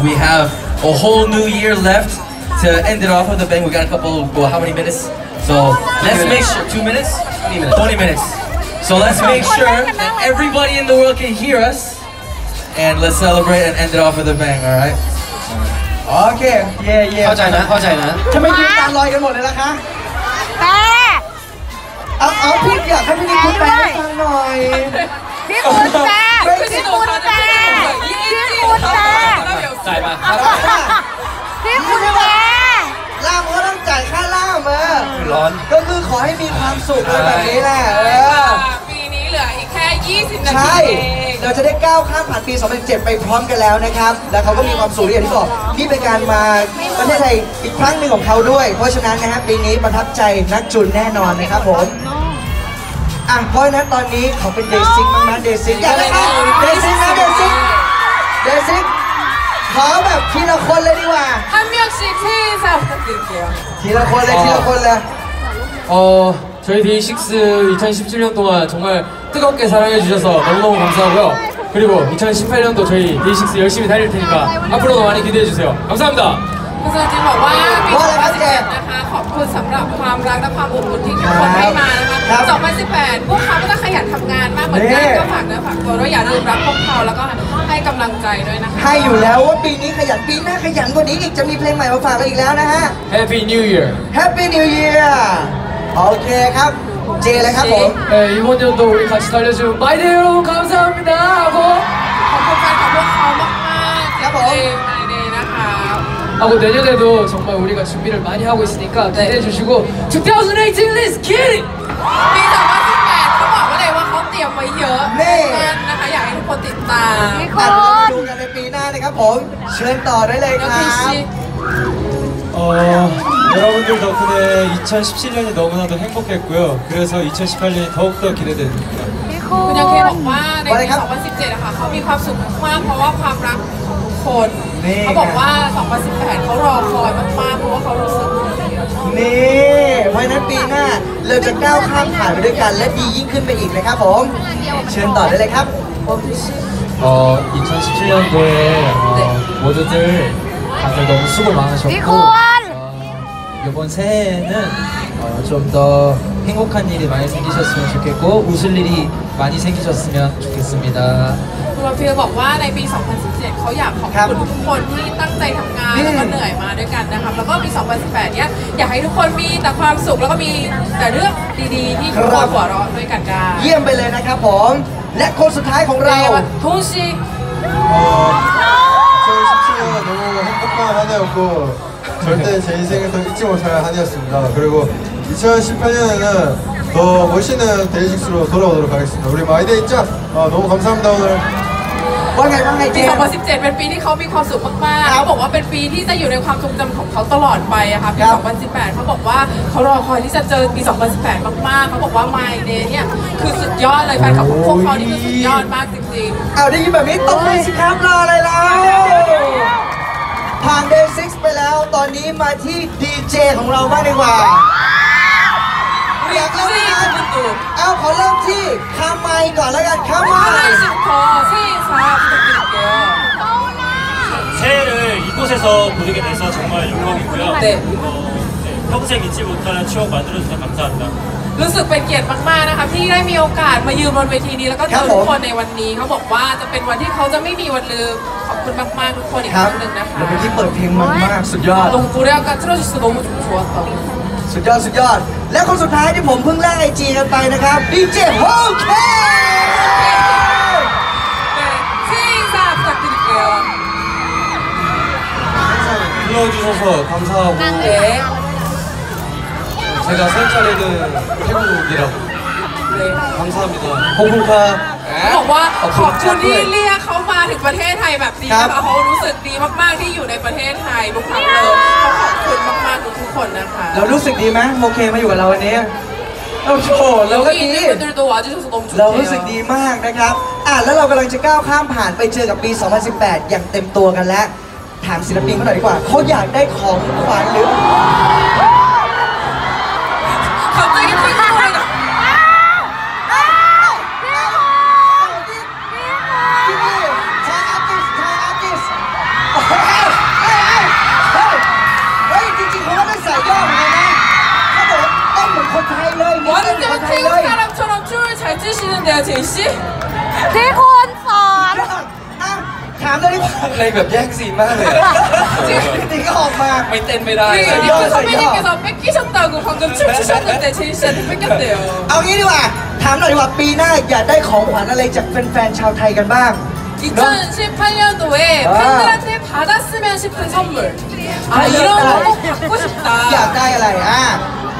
we have a whole new year left to end it off with a bang. We got a couple, well, how many minutes? So let's make sure, two minutes? 20 minutes. 20 minutes. So let's make sure that everybody in the world can hear us. And let's celebrate and end it off with a bang, alright? โอเค เย่เย่ เข้าใจนะเข้าใจนะ ทำไมยืนตาลอยกันหมดเลยล่ะคะ แต่ เอาเอาพี่อยากให้พี่นิคุณแปลให้ฟังหน่อย พี่คุณแ ต่พี่คุณแต่พี่คุณแต่จ่ายมาพี่คุณแต่ล่ามก็ต้องจ่ายค่าล่ามเออร้อน ก็คือขอให้มีความสุขอะไรแบบนี้แหละเออปีนี้เหลืออีกแค่ 20 นาทีใช่เองเราจะได้ก้าวข้ามผ่านปี 2007 ไปพร้อมกันแล้วนะครับ แล้วเขาก็มีความสุขอย่างที่บอกนี่เป็นการมาประเทศไทยอีกครั้งหนึ่งของเขาด้วย เพราะฉะนั้นนะฮะปีนี้ประทับใจนักจุนแน่นอนนะครับผม อ่ะเพราะฉะนั้นตอนนี้ขอเป็นเดซิกบ้างนะเดซิกอยากเลยครับเดซิกนะเดซิกเดซิกขอแบบทีละคนเลยดีกว่า 한 명씩 새해 인사 부탁드릴게요. ทีละคนเลยทีละคนเลย 어, 저희 데이식스 2017년 동안 정말 뜨겁게 사랑해주셔서 너무너무 감사하고요. 그리고 2018년도 저희 데이식스 열심히 달릴 테니까 앞으로도 많이 기대해주세요. 감사합니다. คุณซจิ นบอกว่าปี2017นะคะ ขอบคุณสำหรับความรักและความอบอุ่นที่ทุกคนให้มานะคะ 2018 พวกเขาก็จะขยันทำงานมากเหมือนกันก็ฝากเนื้อฝากตัวด้วยอย่าลืมรักพวกเขาแล้วก็ให้กำลังใจด้วยนะคะ ให้อยู่แล้วว่าปีนี้ขยันปีหน้าขยันกว่านี้อีกจะมีเพลงใหม่มาฝากเราอีกแล้วนะฮะ Happy New Year. Happy New Year โอเคครับ เจเลยครับผม 네, 이번 연도 우리 같이 달려준 마이데이 여러분 감사합니다 하고 ขอบคุณแฟนของพวกเขามากๆ ครับผม 하고 내년에도 정말 우리가 준비를 많이 하고 있으니까 기대해주시고 2018 Let's get it! ปี 2018เขาบอกไว้เลยว่าเขาเตรียมไว้เยอะ นี่ มากนะคะ อยากให้ทุกคนติดตาม พี่คุ อ่ะเดี๋ยวเรา ณ มาดูกันในปีหน้านะครับผม เชิญต่อได้เลยค แล้ว รั พี่ บ ชิ 어, 여러분들 덕분에 2017년이 너무나도 행복했고요. 그래서 2018년이 더욱더 기대됩니다. พี่คุ คุณ ณ ยังเคบอกว่า ใน ว่าอะไร ปี ครับ 2017นะคะเขามีความสุขมากๆเพราะว่าความรักของทุกคน นี่ เขาบอกว่า 2018 เขารอคอยมากๆเพราะว่าเขารู้สึกดี นี่ เพราะฉะนั้นปีหน้าเราจะก้าวข้ามผ่านไปด้วยกันและดียิ่งขึ้นไปอีกนะครับผม เชิญต่อได้เลยครับ 어, 2017년도에 어, 모두들 다들 너무 수고 พี่คุ 많으셨고 ณ 어, 이번 새해에는 어, 좀 더 행복한 일이 많이 생기셨으면 좋겠고 웃을 일이 많이 생기셨으면 좋겠습니다. คุณวาฟิลบอกว่าในปี 2017 เขาอยากขอบ ครับ คุณทุกคนที่ตั้งใจทำงาน นี่ แล้วก็เหนื่อยมาด้วยกันนะครับแล้วก็ปี 2018 เนี้ยอยากให้ทุกคนมีแต่ความสุขแล้วก็มีแต่เรื่องดีๆ ที่ทุกคนหัวเราะด้วยกันได้ เยี่ยมไปเลยนะครับผม และคนสุดท้ายของเรา ทุกชี 어, 2017년은 너무 행복한 한 해였고 절대 제 인생에서 잊지 못할 한 해였습니다. 그리고 2018년에는 더 멋있는 데이식스로 돌아오도록 하겠습니다. 우리 마이데이 짱! 어, 너무 감사합니다 오늘. ว่าไงว่าไงเจ ปี มส์ 2017 เป็นปีที่เขามีความสุขมากๆ ครับ เขาบอกว่าเป็นปีที่จะอยู่ในความทรงจำของเขาตลอดไปอะค่ะปี ครับ 2018 เขาบอกว่าเขารอคอยที่จะเจอปี 2018 มากๆ เขาบอกว่า My Day เนี่ยคือสุดยอดเลยแฟนคลับของพวกเขานี่คือสุดยอดมากจริงๆ เอาได้ยินแบบนี้ตบมือสิครับรออะไรแล้ว ผ่านเดย์ซิกไปแล้วตอนนี้มาที่ดีเจของเราบ้างดีกว่าอยากเริ่มที่ไหนเอาขอเริ่มที่คาไมค์ก่อนแล้วกันคาไมค์ 하나씩부터 새해 인사 부탁드릴게요. 새해를 이곳에서 보내게 돼서 정말 영광이고요. 네. 어, 네, 평생 잊지 못하는 추억 만들어주셔서 감사합니다. รู้สึกเป็นเกียรติมากๆนะคะที่ได้มีโอกาสมายืนบนเวทีนี้แล้วก็เจ ครั อบ ผม ทุกคนในวันนี้เขาบอกว่าจะเป็นวันที่เขาจะไม่มีวันลืมขอบ คุณมากๆทุกคนอีก ค ค รับ รั้งหนึ่งนะคะ เดี๋ยวเมื่อกี้เปิดเพลงมันมากสุดยอด ลงกูเรียกกัน틀어주셔서너무좋았다 สุดยอดสุดยอด และคนสุดท้ายที่ผมเพิ่งแลกไอจีกันไปนะครับดีเจโฮเค 네, 새해 인사 부탁드릴게요. 불러주셔서 감사하고 네. 제가 살 차례는 태국이라고 네. 감사합니다. 홍콩카 บอกว่าขอบคุณที่เรียกเขามาถึงประเทศไทยแบบนี้นะะเขารู้สึกดีมากๆที่อยู่ในประเทศไทยบุกครั้งเลยเขขอบคุณมากๆทุกคนนะคะเรารู้สึกดีไหมโอเคมาอยู่กับเราวันนี้โอ้โหเราก็ดีเรารู้สึกดีมากนะครับอะแล้วเรากำลังจะก้าวข้ามผ่านไปเจอกับปี 2018 อย่างเต็มตัวกันแล้ว ถามศิลปินเขาหน่อยดีกว่า เขาอยากได้ของขวัญหรือ 멋지시는데요, 제이 씨? ที่คุณสอน อ่ะถามเลยดีกว่า อะไรแบบแย่งซีนมากเลยอะ จริงๆก็ออกมา ไม่เต้นไม่ได้ 우리 야, 리프 야. 선배님께서 뺏기셨다고 방금 춤추셨는데 제이 씨한테 뺏겼대요. เอางี้ดีกว่า ถามหน่อยดีกว่าปีหน้าอยากได้ของขวัญอะไรจากแฟนๆชาวไทยกันบ้าง 2018년도에 아. 팬들한테 받았으면 싶은 선물. 아 이런 거 꼭 받고 อยาก 싶다. ได้อะไรอ่ะ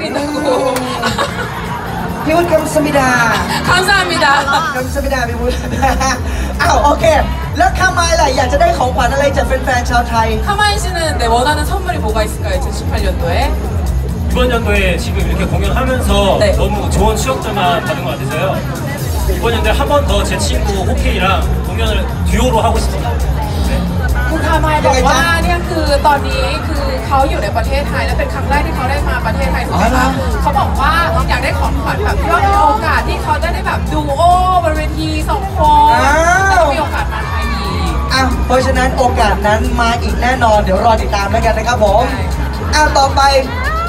사드리고 배울 겸습니다. 감사합니다. 겸습니다. 배울. 아, 오케이. 럭 카마일라, 야, 저대 거관 알아, 이제 팬팬 저 타이. 카마일 씨는 네, 원하는 선물이 뭐가 있을까요, 2018년도에? 이번 연도에 지금 이렇게 공연하면서 네. 너무 좋은 추억들만 받은 것 같아서요. 이번 연도에 한 번 더 제 친구 호케이랑 공연을 듀오로 하고 싶어요. ามายบอกว่าเนี่ยคือตอนนี้คือเขาอยู่ในประเทศไทยและเป็นครั้งแรกที่เขาได้มาประเทศไทยถูกไหม อ๋อเหร คะ อ เขาบอกว่าอยากได้ของขวัญแบบที่ว่าเป็นโอกาสที่เขาจะได้แบบดูโอบนเวทีสองคนแล้วก็มีโอกาสมาไทยอีก อ้าวเพราะฉะนั้นโอกาสนั้นมาอีกแน่นอน เดี๋ยวรอติดตามแล้วกันนะครับผม ใช่ อ้าวต่อไป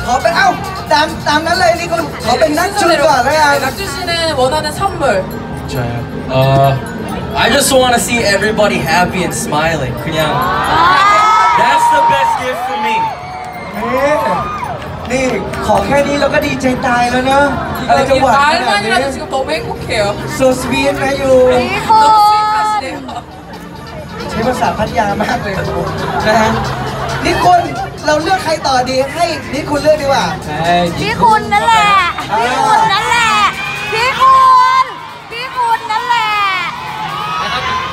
ขอเป็นอ้าวตามตามนั้นเลยนี่คุณขอเป็นนักจุนก่อนแล้วกัน 낙주 씨는 원하는 선물 저요. Uh, I just want to see everybody happy and smiling. 그냥 that's the best gift for me. นี่นี่ขอแค่นี้เราก็ดีใจตายแล้วเนอะอะไรจะ 이 หวานขนาดนี้ 말만이라도 지금 너무 행복해요 โซสวีทนะอยู่ ที่คุ 너무 ณ 스윗하시네요 ใช้ภาษาพัทยามากเลยนะฮะนี่คุณเราเลือกใครต่อดีให้นี่คุณเลือกดีกว่า ที่คุณนั่นแหละที่คุณนั่นแหละที่คุณ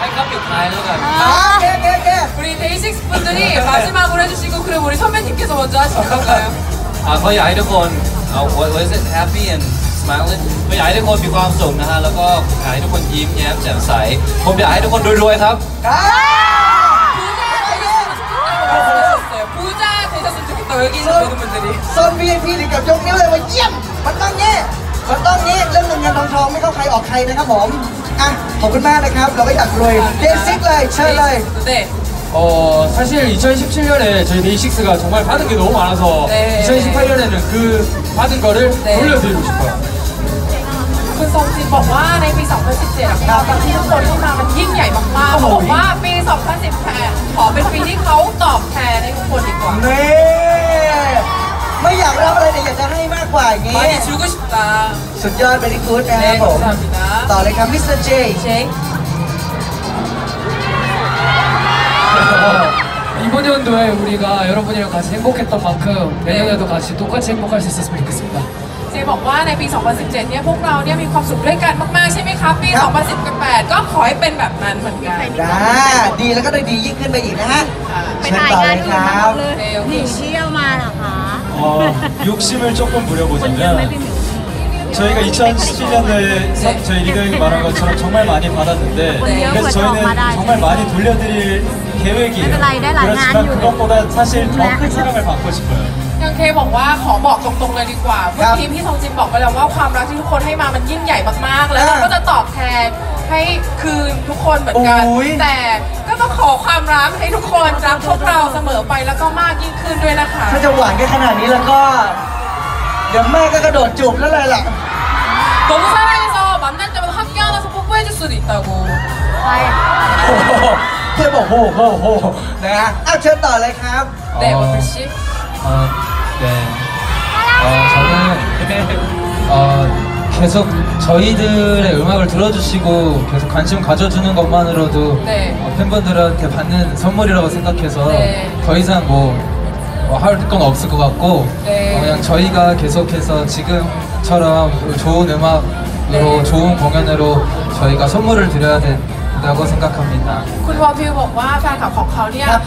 할값 타일러 가. อ่าโอเคโอเคโอเค 우리 데이식스 분들이 마지막으로 해주시고 그리고 우리 선배님께서 먼저 하시는 건가요? 아 저희 아이드콘 아, what, what is it? Happy and smiling ผมอยากให้ทุกคนมีความสุขนะฮะ แล้วก็อยากให้ทุกคนยิ้มแย้มแจ่มใส ผมอยากให้ทุกคนรวยๆครับ อ่า 부자 되셨으면 좋겠다고 부자 되셨으면 좋겠다고 여기 있는 모든 분들이 โซน VIP ถึงกับยกนิ้วเลยว่าเยี่ยม มันต้องงี้ มันต้องงี้เรื่องเงินเงินทองทองไม่เข้าใครออกใครนะครับผม อ่ะ ขอบคุณมากนะครับ เราก็อยากรวยเดซิกเลย เชิญเลย 네 어 사실 2017년에 저희 데이식스가 정말 받은 게 너무 많아서 네. 2018년에는 그 받은 거를 네. 돌려드리고 싶어요. คุณทรงจินบอกว่าในปี 2017อะครับที่ทุกคนเข้ามามันยิ่งใหญ่มากๆเขาบอกว่าปี 2018 ขอเป็นปีที่เขาตอบแทนให้ทุกคนดีกว่า นี่ ไม่อยากรับอะไรแต่อยากจะให้มากกว่าอย่างงี้ 많이 주고 싶다 สุดยอดเบริกูดนะครับ 네 ผม 감사합니다 ต่อเลยครับมิสเตอร์เจ 제 이번 연도에 우리가 여러분이랑 같이 행복했던 만큼 내년에도 같이 똑같이 행복할 수 있었으면 좋겠습니다. เจบอกว่าในปี 2017 เนี่ยพวกเราเนี่ยมีความสุขด้วยกันมาก ๆ ใช่ไหมครับ ปี 2018 ก็ขอให้เป็นแบบนั้นเหมือนกัน จ้าดีแล้วก็ได้ดียิ่งขึ้นไปอีกนะฮะ ไป เชิญ ถ่าย ต่อง าน เลย อื่ คน รั มา บ เลยหนีเที่ยวมาเหรอคะ 어, 욕심을 조금 คนเยอะไหม 부려보자면 พี่หมิว 저희가 2017년도에 저희 리더에게 말한 것처럼 정말 많이 받았는데 네. 그래서 저희는 정말 많이 돌려드릴 계획이에요. 네. 그렇지만 그것보다 사실 더 큰 사랑을 받고 싶어요. ยังเคบอกว่าขอบอกตรงๆเลยดีกว่า ครั เมื่อบ กี้พี่ทองจินบอกไปแล้วว่าความรักที่ทุกคนให้มามันยิ่งใหญ่มากๆ แล้วเรา อ่า ก็จะตอบแทน ให้คืนทุกคนเหมือนกัน โอ้ย แต่ก็ต้องขอความรักให้ทุกคนรักพวกเราเสมอไปแล้วก็มากยิ่งขึ้นด้วยนะคะ ถ้าจะหวานกันขนาดนี้แล้วก็ เดี๋ยวแม่ก็กระโดดจูบแล้วเลยล่ะ 너무 사랑해서 만날 때마다 학교 안에서 뽀뽀해줄 수도 있다고 ไป โอ้โหเพื่อนบอกโหโหโหนะฮะอ้าวเชิญต่อเลยครับ 네 어. 원필 씨 어, 네. 어, 저는 어, 계속 저희들의 음악을 들어주시고 계속 관심 가져주는 것만으로도 네. 어, 팬분들한테 받는 선물이라고 생각해서 네. 더 이상 뭐, 할 건 없을 것 같고 네. 어, 그냥 저희가 계속해서 지금처럼 좋은 음악으로 네. 좋은 공연으로 저희가 선물을 드려야 된다고 생각합니다. คุณวอลพิวบอกว่าแฟนคลับของเขาเนี่ย ครับ